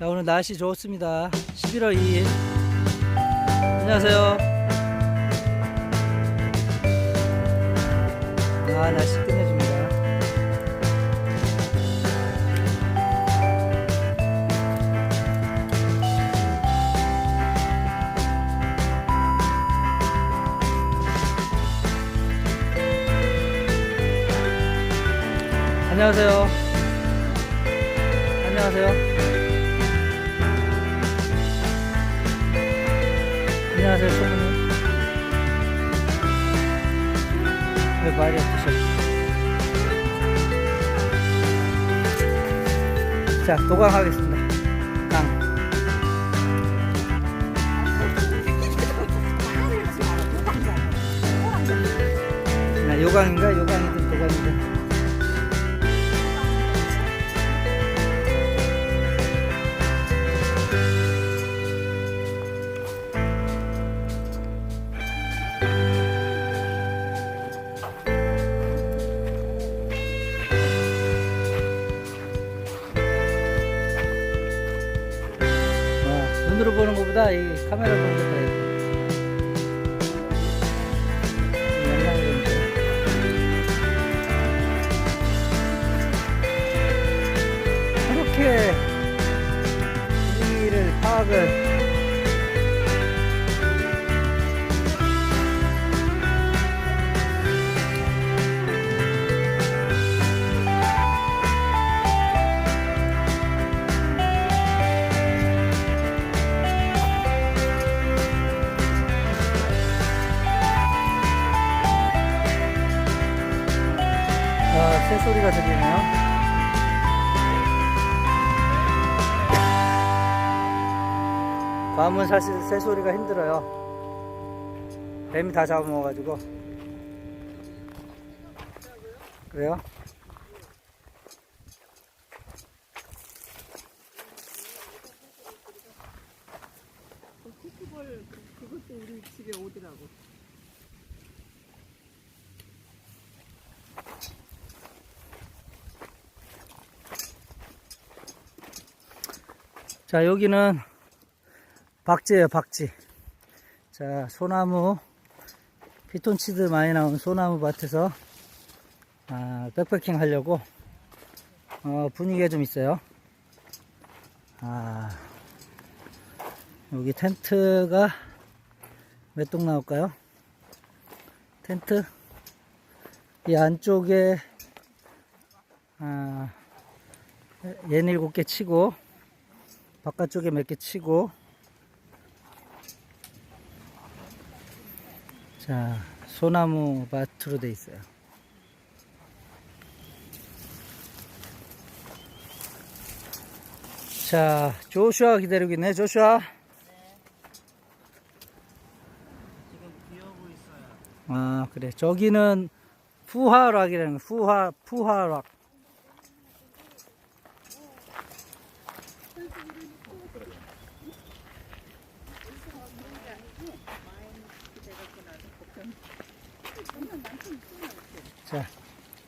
자 오늘 날씨 좋습니다. 11월 2일. 안녕하세요. 아 날씨 끝내줍니다. 안녕하세요. 안녕하세요 안녕하세요, 소문님. 왜 말이 없으셔? 자, 도강하겠습니다. 강. 나 요강인가? 요강이든 도강이든. 보는 것보다 이 카메라 보는 게더 예뻐. 이 영상으로 보니까. 그렇게 분위기를 파악을 소리가 들리네요. 밤은 사실 새소리가 힘들어요. 뱀이 다 잡아먹어가지고. 그래요? 쿠키볼 그것도 우리 집에 오더라고. 자, 여기는 박지예요, 박지. 자, 소나무, 피톤치드 많이 나온 소나무 밭에서 아, 백패킹 하려고 어, 분위기가 좀 있어요. 아, 여기 텐트가 몇 동 나올까요? 텐트 이 안쪽에 아, 얘는 일곱 개 치고 바깥쪽에 몇 개 치고. 자 소나무 밭으로 돼 있어요. 자 조슈아 기다리고 있네. 조슈아. 아 그래. 저기는 푸하락이라는 거 푸하 푸하락 자,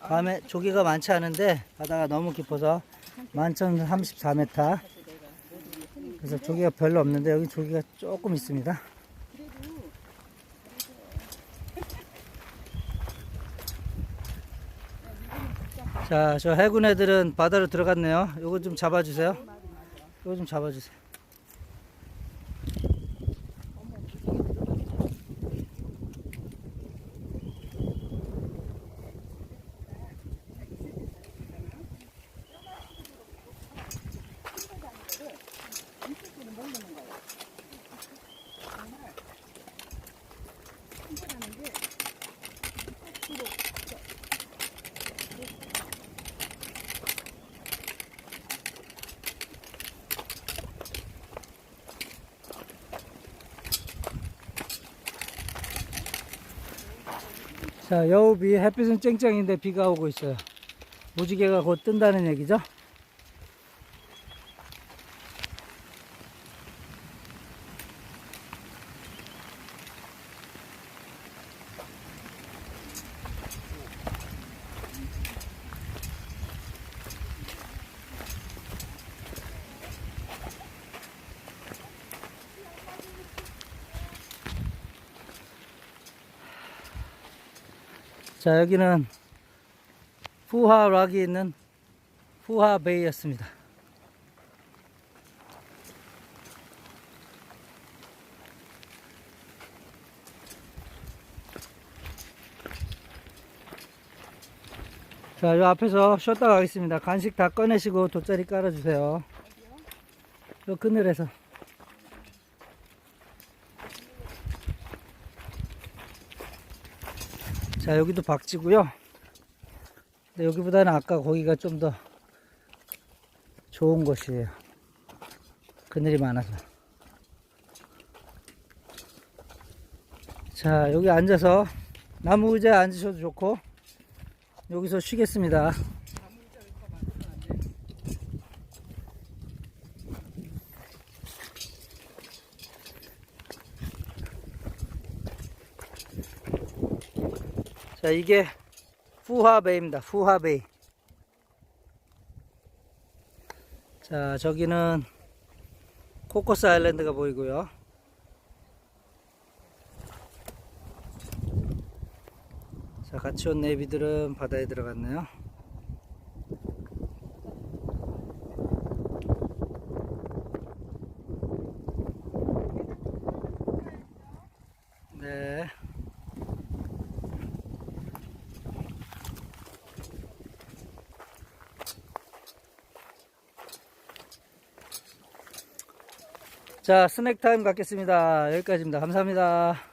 밤에 조개가 많지 않은데 바다가 너무 깊어서 만천 34m. 그래서 조개가 별로 없는데 여기 조개가 조금 있습니다. 자, 저 해군 애들은 바다로 들어갔네요. 요거 좀 잡아주세요. 요거 좀 잡아주세요. 자, 여우비 햇빛은 쨍쨍인데 비가 오고 있어요. 무지개가 곧 뜬다는 얘기죠? 자, 여기는 푸하락이 있는 푸하베이였습니다. 자, 요 앞에서 쉬었다 가겠습니다. 간식 다 꺼내시고 돗자리 깔아주세요. 요 그늘에서. 자, 여기도 박지고요. 여기보다는 아까 거기가 좀 더 좋은 곳이에요. 그늘이 많아서. 자, 여기 앉아서 나무 의자에 앉으셔도 좋고, 여기서 쉬겠습니다. 자, 이게 푸하베이입니다. 푸하베이. 자, 저기는 코코스 아일랜드가 보이고요. 자, 같이 온 네비들은 바다에 들어갔네요. 네. 자, 스낵 타임 갖겠습니다. 여기까지입니다. 감사합니다.